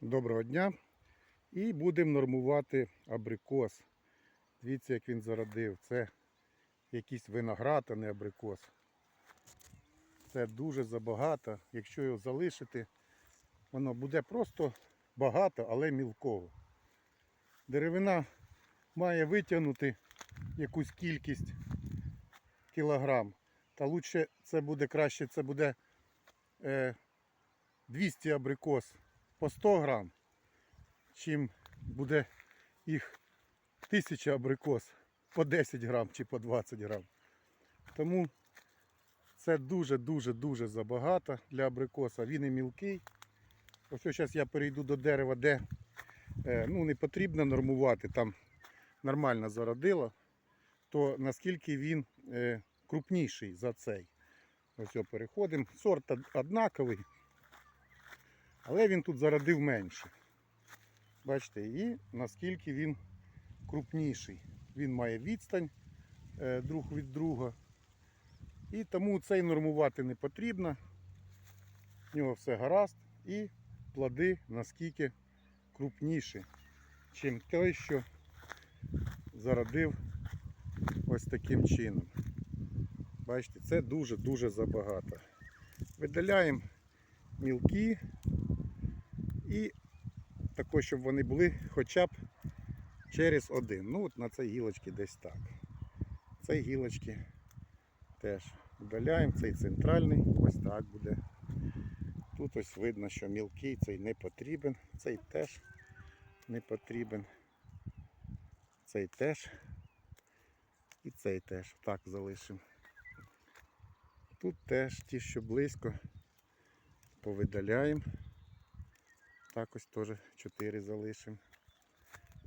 Доброго дня. І будемо нормувати абрикос. Дивіться, як він зародив. Це якийсь виноград, а не абрикос. Це дуже забагато. Якщо його залишити, воно буде просто багато, але мілкого. Деревина має витягнути якусь кількість кілограм. Та лучше це буде краще, це буде е, 200 абрикос по 100 грам, чим буде їх 1000 абрикос по 10 грам чи по 20 грам. Тому це дуже-дуже-дуже забагато для абрикоса. Він і мілкий. Ось зараз я перейду до дерева, де е, ну, не потрібно нормувати, там нормально зародило, то наскільки він е, крупніший за цей. Ось переходимо. Сорт однаковий, але він тут зародив менше. Бачите, і наскільки він крупніший. Він має відстань е, друг від друга. І тому цей нормувати не потрібно. В нього все гаразд. І плоди наскільки крупніші, чим той, що зародив ось таким чином. Бачите, це дуже-дуже забагато. Видаляємо мілкі і також, щоб вони були хоча б через один. Ну от на цій гілочці десь так. Цей гілочки теж видаляємо, цей центральний, ось так буде. Тут ось видно, що мілкий цей не потрібен, цей теж не потрібен. Цей теж і цей теж так залишимо. Тут теж ті, що близько, повидаляємо. Так ось теж 4 залишимо.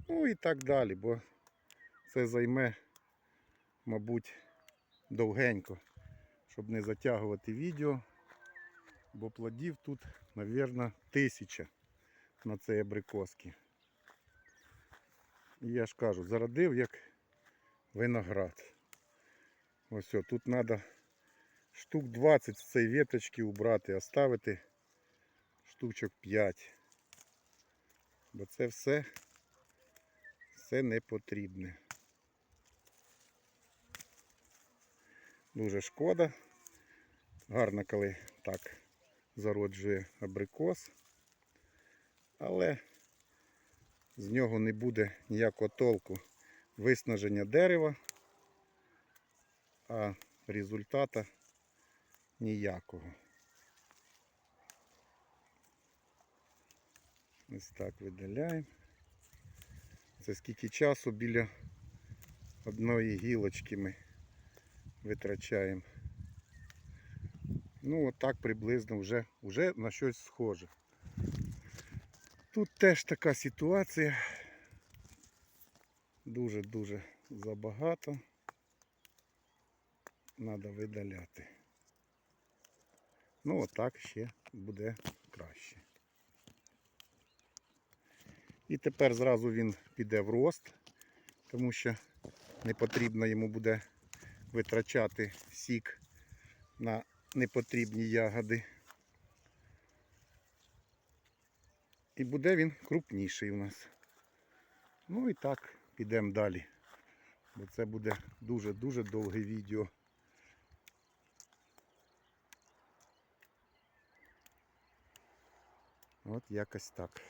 Ну і так далі, бо це займе, мабуть, довгенько, щоб не затягувати відео. Бо плодів тут, мабуть, тисяча на цій абрикоски. І я ж кажу, зародив як виноград. Ось тут треба штук 20 з цієї веточки убрати, оставити штучок 5. Бо це все, все не потрібне. Дуже шкода. Гарно, коли так зароджує абрикос. Але з нього не буде ніякого толку виснаження дерева, а результата ніякого. Ось так видаляємо. Це скільки часу біля одної гілочки ми витрачаємо. Ну, отак приблизно вже, вже на щось схоже. Тут теж така ситуація. Дуже-дуже забагато. Треба видаляти. Ну, отак ще буде краще. І тепер зразу він піде в рост, тому що не потрібно йому буде витрачати сік на непотрібні ягоди. І буде він крупніший у нас. Ну і так, підемо далі. Бо це буде дуже-дуже довге відео. От якось так.